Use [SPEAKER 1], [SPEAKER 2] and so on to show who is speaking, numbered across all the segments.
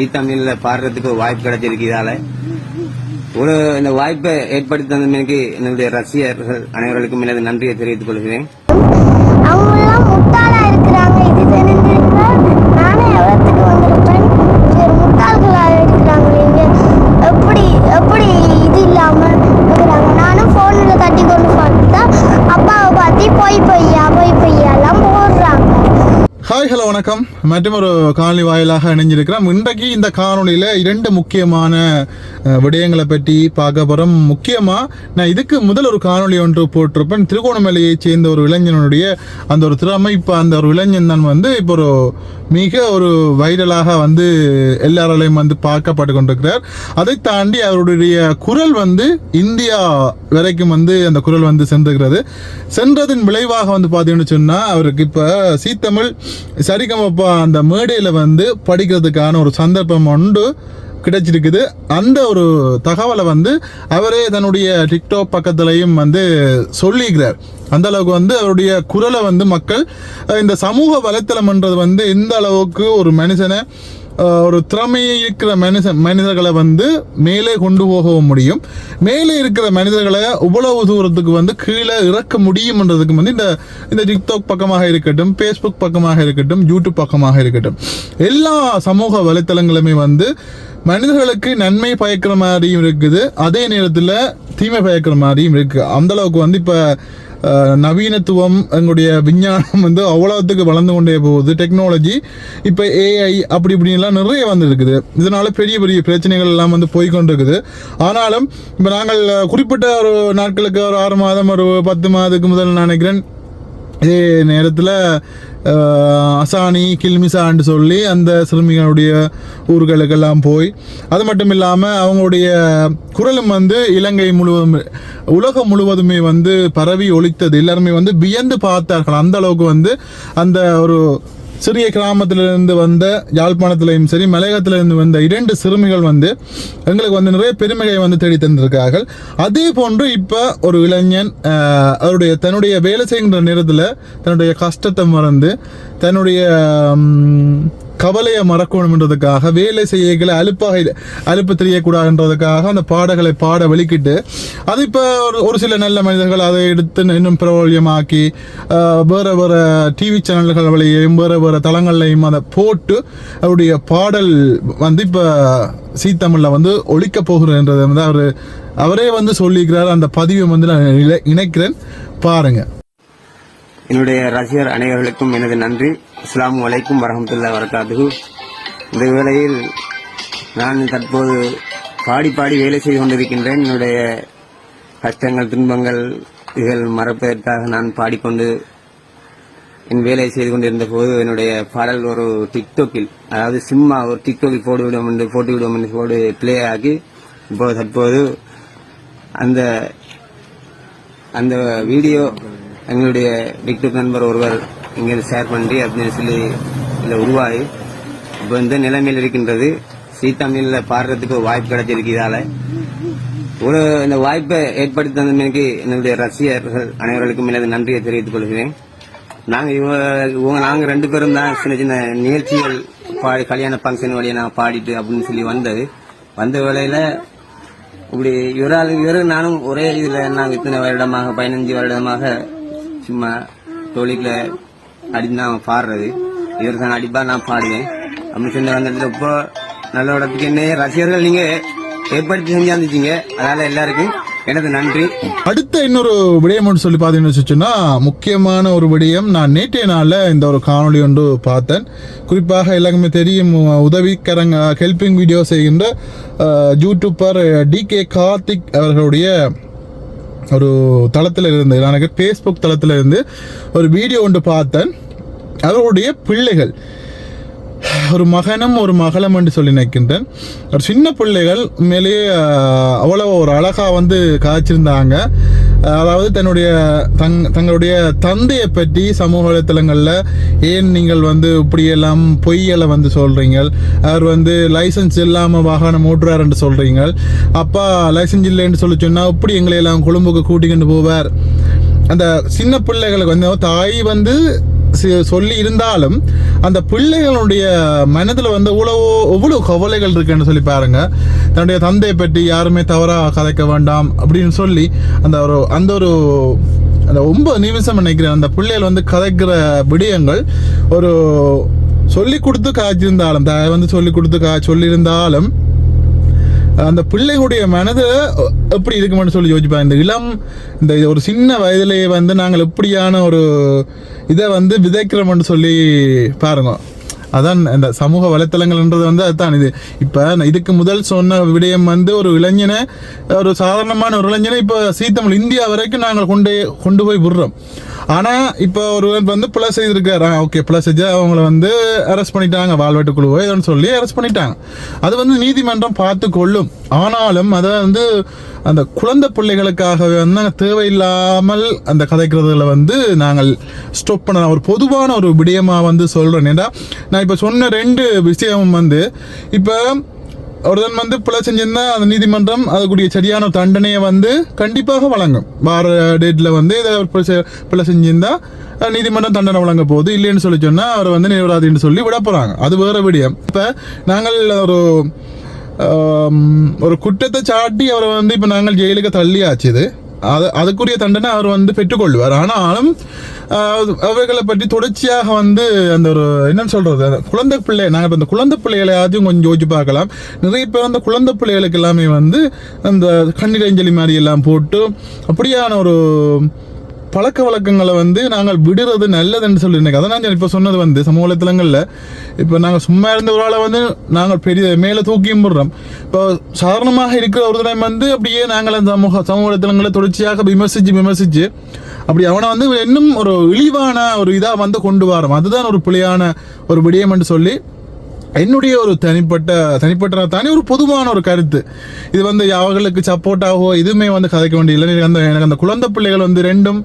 [SPEAKER 1] சீத்தமிழில் பாடுறதுக்கு ஒரு வாய்ப்பு கிடைச்சிருக்கு இதால் ஒரு இந்த வாய்ப்பை ஏற்படுத்தி தந்தமைக்கு என்னுடைய ரசிகர்கள் அனைவருக்கும் எனது நன்றியை தெரிவித்துக் கொள்கிறேன்
[SPEAKER 2] அவங்கெல்லாம் முட்டாளா இருக்கிறாங்க இது தெரிஞ்சிருந்தா நானே எவ்வளோத்துக்கு வந்திருப்பேன் சரி முட்டாள்களா இருக்கிறாங்க இங்க எப்படி எப்படி இது இல்லாம இருக்கிறாங்க நானும் போன்ல தட்டி கொண்டு பார்த்தா அப்பாவை பார்த்து பொய் பொய்யா பொய் பொய்யா எல்லாம் போடுறாங்க
[SPEAKER 3] ஹாய் ஹலோ வணக்கம். மற்றும் ஒரு காணொலி வாயிலாக இணைஞ்சிருக்கிறோம் இன்றைக்கு இந்த காணொலியில் இரண்டு முக்கியமான விடயங்களை பற்றி பார்க்க போகிறோம் முக்கியமாக நான் இதுக்கு முதல் ஒரு காணொளி ஒன்று போட்டிருப்பேன். திருகோணமலையைச் சேர்ந்த ஒரு இளைஞனுடைய அந்த ஒரு திறமை. இப்போ அந்த ஒரு இளைஞன் தான் வந்து இப்போ ஒரு மிக ஒரு வைரலாக வந்து எல்லாராலையும் வந்து பார்க்கப்பட்டு கொண்டிருக்கிறார். அதை தாண்டி அவருடைய குரல் வந்து இந்தியா வரைக்கும் வந்து அந்த குரல் வந்து சென்றுகிறது. சென்றதன் விளைவாக வந்து பார்த்தீங்கன்னு சொன்னால் அவருக்கு இப்போ சீத்தமிழ் சரிகமப்பா அந்த மேடையில் வந்து படிக்கிறதுக்கான ஒரு சந்தர்ப்பம் உண்டு. கிடைச்சிருக்குது. அந்த ஒரு தகவலை வந்து அவரே தன்னுடைய டிக்டாக் பக்கத்துலையும் வந்து சொல்லிக்கிறார். அந்த அளவுக்கு வந்து அவருடைய குரலை வந்து மக்கள் இந்த சமூக வலைத்தளம்ன்றது வந்து எந்த அளவுக்கு ஒரு மனுஷனை ஒரு திறமையை இருக்கிற மனித மனிதர்களை வந்து மேலே கொண்டு போகவும் முடியும். மேலே இருக்கிற மனிதர்களை இவ்வளவு தூரத்துக்கு வந்து கீழே இறக்க முடியும்ன்றதுக்கு வந்து இந்த இந்த டிக்டாக் பக்கமாக இருக்கட்டும் ஃபேஸ்புக் பக்கமாக இருக்கட்டும் யூடியூப் பக்கமாக இருக்கட்டும். எல்லா சமூக வலைத்தளங்களுமே வந்து மனிதர்களுக்கு நன்மை பயக்கிற மாதிரியும் இருக்குது. அதே நேரத்தில் தீமை பயக்கிற மாதிரியும் இருக்குது அந்தளவுக்கு வந்து இப்போ நவீனத்துவம் எங்களுடைய விஞ்ஞானம் வந்து அவ்வளோத்துக்கு வளர்ந்து கொண்டே போகுது. டெக்னாலஜி இப்போ ஏஐ அப்படி இப்படின்லாம் நிறைய வந்துருக்குது. இதனால பெரிய பெரிய பிரச்சனைகள் எல்லாம் வந்து போய்க்கொண்டு இருக்குது ஆனாலும் இப்போ நாங்கள் குறிப்பிட்ட ஒரு நாட்களுக்கு ஒரு ஆறு மாதம் ஒரு பத்து மாதத்துக்கு முதல் நினைக்கிறேன் இதே நேரத்தில் அசானி கில்மிசான்னு சொல்லி அந்த சிறுமிகளுடைய ஊர்களுக்கெல்லாம் போய் அது மட்டும் இல்லாமல் அவங்களுடைய குரலும் வந்து இலங்கை முழுவதும் உலகம் முழுவதுமே வந்து பரவி ஒழித்தது எல்லாருமே வந்து வியந்து பார்த்தார்கள். அந்த அளவுக்கு வந்து அந்த ஒரு சிறிய கிராமத்திலிருந்து வந்த யாழ்ப்பாணத்திலையும் சரி மலையகத்திலிருந்து வந்த இரண்டு சிறுமிகள் வந்து எங்களுக்கு வந்து நிறைய பெருமைகளை வந்து தேடி தந்திருக்கார்கள் அதே போன்று இப்போ ஒரு இளைஞன் அவருடைய தன்னுடைய வேலை செய்கின்ற நேரத்தில் தன்னுடைய கஷ்டத்தை மறந்து தன்னுடைய கவலையை மறக்கணும்ன்றதுக்காக வேலை செய்யகளை அலுப்பாக அலுப்பு தெரியக்கூடாதுன்றதுக்காக அந்த பாடகளை பாட வெளிக்கிட்டு அது இப்போ ஒரு ஒரு சில நல்ல மனிதர்கள் அதை எடுத்து இன்னும் பிரபல்யமாக்கி வேறு வேறு டிவி சேனல்கள் வழியையும் வேறு வேறு தளங்கள்லையும் அதை போட்டு அவருடைய பாடல் வந்து இப்போ சீத்தமிழில் வந்து ஒழிக்க போகிறேன்றது வந்து அவர் அவரே வந்து சொல்லியிருக்கிறார் அந்த பதிவை வந்து நான் இணை- இணைக்கிறேன். பாருங்க.
[SPEAKER 1] என்னுடைய ரசிகர் அனைவர்களுக்கும் எனது நன்றி. அஸ்லாம் வலைக்கும் வரமத்துல்லா வரகாத்துகு இந்த வேளையில் நான் தற்போது பாடி பாடி வேலை செய்து கொண்டிருக்கின்றேன். என்னுடைய கஷ்டங்கள் துன்பங்கள் இதில் மறப்பதற்காக நான் பாடிக்கொண்டு என் வேலையை செய்து கொண்டிருந்த போது என்னுடைய பாடல் ஒரு டிக்டோக்கில் அதாவது சிம்மா ஒரு டிக்டோக்கில் போட்டுவிடும் என்று போட்டுவிடும் என்று போட்டு பிளே ஆகி இப்போது தற்போது அந்த அந்த வீடியோ எங்களுடைய டிக்டோக் நண்பர் ஒருவர் இங்கே ஷேர் பண்ணி அப்படின்னு சொல்லி இதில் உருவாகி இப்போ இந்த நிலைமையில் இருக்கின்றது சீத்தமிழில் பாடுறதுக்கு ஒரு வாய்ப்பு கிடைச்சிருக்கு இதால. ஒரு இந்த வாய்ப்பை ஏற்படுத்தி தந்தமைக்கு என்னுடைய ரசிகர்கள் அனைவருக்கும் எனது நன்றியை தெரிவித்துக் கொள்கிறேன். நாங்கள் இவ இவங்க நாங்கள் ரெண்டு பேரும் தான் சின்ன சின்ன நிகழ்ச்சிகள் பாடி கல்யாண ஃபங்க்ஷன் வழியை நான் பாடிட்டு அப்படின்னு சொல்லி வந்தது. வந்த வேலையில் இப்படி இவரால் இவரு நானும் ஒரே இதில் நாங்கள் இத்தனை வருடமாக பதினஞ்சு வருடமாக சும்மா தொழிலில் அப்படின்னு நான் பாடுறது. இவர் தான் அடிப்பா நான் பாடுவேன். அப்படின்னு சொன்ன வந்துட்டு இப்போ நல்ல இடத்துக்கு என்ன ரசிகர்கள் நீங்க ஏற்படுத்தி செஞ்சாந்துச்சிங்க அதனால எல்லாருக்கும் எனது நன்றி.
[SPEAKER 3] அடுத்த இன்னொரு விடயம் ஒன்று சொல்லி பார்த்தீங்கன்னு வச்சுச்சுன்னா முக்கியமான ஒரு விடயம் நான் நேற்றைய நாளில் இந்த ஒரு காணொளி ஒன்று பார்த்தேன். குறிப்பாக எல்லாருக்குமே தெரியும் உதவிக்கரங்க ஹெல்பிங் வீடியோ செய்கின்ற யூடியூப்பர் டி கே கார்த்திக் அவர்களுடைய ஒரு தளத்தில் இருந்து எனக்கு ஃபேஸ்புக் தளத்தில் இருந்து ஒரு வீடியோ ஒன்று பார்த்தேன். அவர்களுடைய பிள்ளைகள். ஒரு மகனும் ஒரு மகளும் என்று சொல்லி நினைக்கின்றேன். ஒரு சின்ன பிள்ளைகள் உண்மையிலேயே அவ்வளோ அவ்வளவு ஒரு அழகாக வந்து காய்ச்சிருந்தாங்க. அதாவது தன்னுடைய தங் தங்களுடைய தந்தையை பற்றி சமூக வலைத்தளங்களில் ஏன் நீங்கள் வந்து இப்படியெல்லாம் பொய்யலை வந்து சொல்கிறீங்க அவர் வந்து லைசன்ஸ் இல்லாமல் வாகனம் ஓட்டுறார் என்று சொல்கிறீங்க அப்பா லைசன்ஸ் இல்லைன்னு சொல்லி சொன்னால் இப்படி எங்களை எல்லாம் கொழும்புக்கு கூட்டிக்கிட்டு போவார். அந்த சின்ன பிள்ளைகளுக்கு வந்து தாய் வந்து சொல்லி இருந்தாலும் அந்த பிள்ளைகளுடைய மனதில் வந்து எவ்வளவோ எவ்வளோ கவலைகள் இருக்குன்னு சொல்லி பாருங்க. தன்னுடைய தந்தையை பற்றி யாருமே தவறாக கதைக்க வேண்டாம் அப்படின்னு சொல்லி அந்த ஒரு அந்த ஒரு அந்த ஒன்பது நிமிஷம் நினைக்கிறேன். அந்த பிள்ளைகள் வந்து கதைக்கிற விடயங்கள் ஒரு சொல்லி கொடுத்து காய்ச்சிருந்தாலும் தாய் வந்து சொல்லி கொடுத்து கா சொல்லியிருந்தாலும் அந்த பிள்ளைகளுடைய மனது எப்படி இருக்குமென்னு சொல்லி யோசிப்பேன் இந்த இளம் இந்த ஒரு சின்ன வயதிலேயே வந்து நாங்கள் எப்படியான ஒரு இதை வந்து விதைக்கிறோம்னு சொல்லி பாருங்க. அதான் இந்த சமூக வலைத்தளங்கள்ன்றது வந்து அதுதான் இது. இப்போ இதுக்கு முதல் சொன்ன விடயம் வந்து ஒரு இளைஞனை ஒரு சாதாரணமான ஒரு இளைஞனை இப்போ சீத்தமிழ் இந்தியா வரைக்கும் நாங்கள் கொண்டு கொண்டு போய் விடுறோம். ஆனால் இப்போ ஒருவன் வந்து பிள்ளை செய்திருக்காரு. ஓகே பிள்ளை செஞ்சு அவங்கள வந்து அரெஸ்ட் பண்ணிட்டாங்க வாழ்வெட்டு குழுவோ ஏதோன்னு சொல்லி அரெஸ்ட் பண்ணிட்டாங்க. அது வந்து நீதிமன்றம் பார்த்து கொள்ளும் ஆனாலும் அதை வந்து அந்த குழந்தை பிள்ளைகளுக்காகவே வந்து நாங்கள் தேவையில்லாமல் அந்த கதைக்கிறதுல வந்து நாங்கள் ஸ்டாப் பண்ண ஒரு பொதுவான ஒரு விடயமாக வந்து சொல்கிறேன் ஏன்னா நான் இப்போ சொன்ன ரெண்டு விஷயம் வந்து இப்போ ஒருதன் வந்து பிழை செஞ்சிருந்தா அந்த நீதிமன்றம் அதுக்குரிய சரியான தண்டனையை வந்து கண்டிப்பாக வழங்கும். வார டேட்டில் வந்து இதை பிழை செ- பிழை செஞ்சிருந்தா நீதிமன்றம் தண்டனை வழங்க போகுது. இல்லைன்னு சொல்லி சொன்னால் அவரை வந்து நிரபராதின்னு சொல்லி விட போகிறாங்க அது வேற விடியம். இப்போ நாங்கள் ஒரு ஒரு குற்றத்தை சாட்டி அவரை வந்து இப்போ நாங்கள் ஜெயிலுக்கு தள்ளி இது. அது அதுக்குரிய தண்டனை அவர் வந்து பெற்றுக்கொள்வார். ஆனாலும் அவர்களை அவைகளை பற்றி தொடர்ச்சியாக வந்து அந்த ஒரு என்னன்னு சொல்றது அந்த குழந்தை பிள்ளை நாங்கள் இப்போ இந்த குழந்தை பிள்ளைகளையாச்சும் கொஞ்சம் யோசிச்சு பார்க்கலாம். நிறைய பேர் அந்த குழந்தை பிள்ளைகளுக்கு எல்லாமே வந்து அந்த கண்ணீர் அஞ்சலி மாதிரி எல்லாம் போட்டு அப்படியான ஒரு பழக்க வழக்கங்களை வந்து நாங்கள் விடுறது நல்லதுன்னு சொல்லி அதை நான் இப்போ சொன்னது வந்து சமூக வலைத்தளங்களில். இப்போ நாங்கள் சும்மா இருந்த ஒரு ஆளை வந்து நாங்கள் பெரிய மேலே தூக்கியும் விடுறோம் இப்போ சாதாரணமாக இருக்கிற ஒரு தடவை வந்து அப்படியே நாங்கள் அந்த சமூக சமூக வலைத்தளங்களை தொடர்ச்சியாக விமர்சித்து விமர்சித்து அப்படி அவனை வந்து இன்னும் ஒரு இழிவான ஒரு இதாக வந்து கொண்டு வரோம். அதுதான் ஒரு பிழையான ஒரு விடயம் என்று சொல்லி என்னுடைய ஒரு தனிப்பட்ட தனிப்பட்ட தானே ஒரு பொதுவான ஒரு கருத்து. இது வந்து அவர்களுக்கு சப்போர்ட்டாகவோ எதுவுமே வந்து கதைக்க வேண்டியதில்லை எனக்கு அந்த எனக்கு அந்த குழந்தை பிள்ளைகள் வந்து ரெண்டும்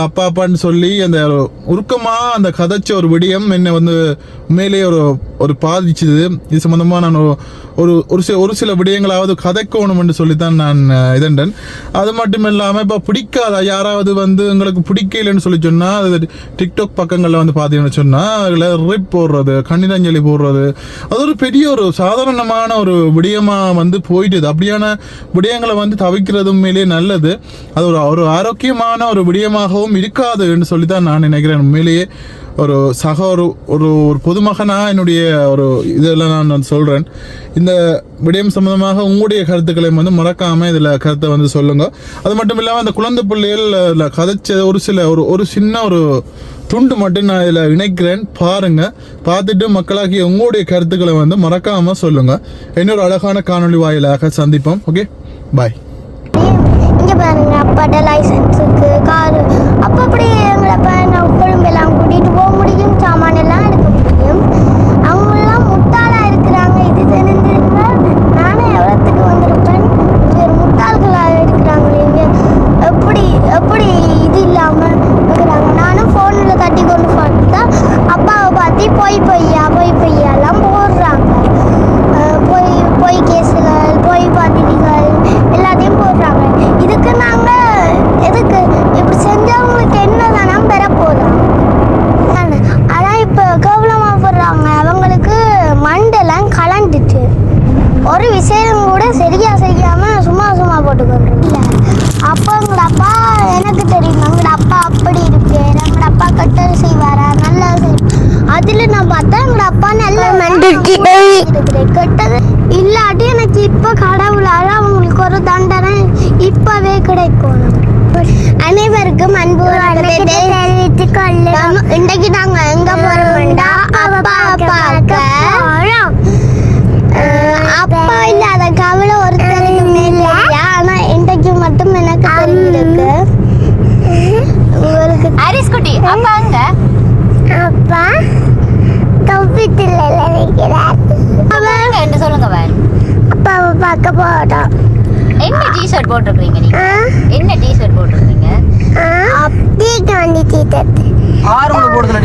[SPEAKER 3] அப்பா அப்பான்னு சொல்லி அந்த உருக்கமாக அந்த கதைச்ச ஒரு விடியம் என்னை வந்து உண்மையிலேயே ஒரு ஒரு பாதிச்சது. இது சம்மந்தமாக நான் ஒரு- ஒரு சில ஒரு சில விடயங்களாவது கதைக்கணும் என்று சொல்லித்தான் நான் அஹ், அது மட்டும் இல்லாமல் இப்போ பிடிக்காத? யாராவது வந்து எங்களுக்கு பிடிக்கலைன்னு சொல்லி சொன்னால் அது டிக்டாக் பக்கங்களில் வந்து பார்த்தீங்கன்னு சொன்னால் அதில் ரிப் போடுறது கண்ணிரஞ்சலி போடுறது. அது ஒரு பெரிய ஒரு சாதாரணமான ஒரு விடயமாக வந்து போயிட்டுது. அப்படியான விடயங்களை வந்து தவிக்கிறது உண்மையிலேயே நல்லது. அது ஒரு ஒரு ஆரோக்கியமான ஒரு விடயமாகவும் இருக்காது என்று சொல்லி தான் நான் நினைக்கிறேன். உண்மையிலேயே ஒரு சக ஒரு ஒரு ஒரு பொதுமகனாக என்னுடைய ஒரு இதெல்லாம் நான் நான் சொல்கிறேன் இந்த விடயம் சம்மந்தமாக உங்களுடைய கருத்துக்களை வந்து மறக்காமல் இதில் கருத்தை வந்து சொல்லுங்கள் அது மட்டும் இல்லாமல் அந்த குழந்தை பிள்ளைகள் இதில் கதைச்ச ஒரு சில ஒரு ஒரு சின்ன ஒரு துண்டு மட்டும் நான் இதில் இணைக்கிறேன். பாருங்க. பார்த்துட்டு மக்களாகிய உங்களுடைய கருத்துக்களை வந்து மறக்காமல் சொல்லுங்கள் இன்னொரு அழகான காணொளி வாயிலாக சந்திப்போம். ஓகே பாய்
[SPEAKER 2] இங்க பாருங்க அப்பாட்ட லைசன்ஸ் இருக்கு காரு அப்ப அப்படி எங்களை பையனை கொழும்பெல்லாம் கூட்டிட்டு போக முடியும் சாமான் எல்லாம் எடுக்க முடியும் அவங்க எல்லாம் முட்டாளா இருக்கிறாங்க இது தெரிஞ்சிருந்தா நானும் எவ்வளோத்துக்கு வந்திருப்பேன் இங்க ஒரு முட்டாள்களா இருக்கிறாங்க இங்க எப்படி எப்படி இது இல்லாம இருக்கிறாங்க நானும் போன்ல தட்டி கொண்டு பார்த்தா அப்பாவை பார்த்து பொய் பொய்யா பொய் பொய்யாலாம் போடுறாங்க அஹ் பொய் பொய் கேஸுகள் பொய் பதிவுகள் எல்லாத்தையும் போடுறாங்க இதுக்கு நாங்க எதுக்கு இப்படி செஞ்சவங்களுக்கு என்ன தானே பெற போதும் அதான் இப்போ கேவலமா போடுறாங்க அவங்களுக்கு மண்டெல்லாம் கலண்டுட்டு ஒரு விஷயம் கூட சரியா செய்யாம சும்மா சும்மா போட்டுக்கொண்டு இல்லை அப்போ எங்களோட அப்பா எனக்கு தெரியும். எங்களோட அப்பா அப்படி இருக்கு. எங்களோட அப்பா கெட்டது செய்வாரா? நல்லது செய்வாரா? அதுல நான் பார்த்தா எங்களோட அப்பா நல்ல கெட்டது இல்லாட்டி எனக்கு இப்ப கடவுளால அவங்களுக்கு ஒரு தண்டனை இப்பவே கிடைக்கும். அனைவருக்கும் அன்பு. தெரிவித்துக் கொள்ளும் இன்றைக்கு நாங்க எங்க போறோம்டா? அப்பா
[SPEAKER 4] என்ன டி ஷர்ட் போட்டிருக்கீங்க நீங்க என்ன டி ஷர்ட் போட்டிருக்கீங்க
[SPEAKER 2] அப்படியே காந்தி தீட்டத்து
[SPEAKER 1] ஆறு போடுதல்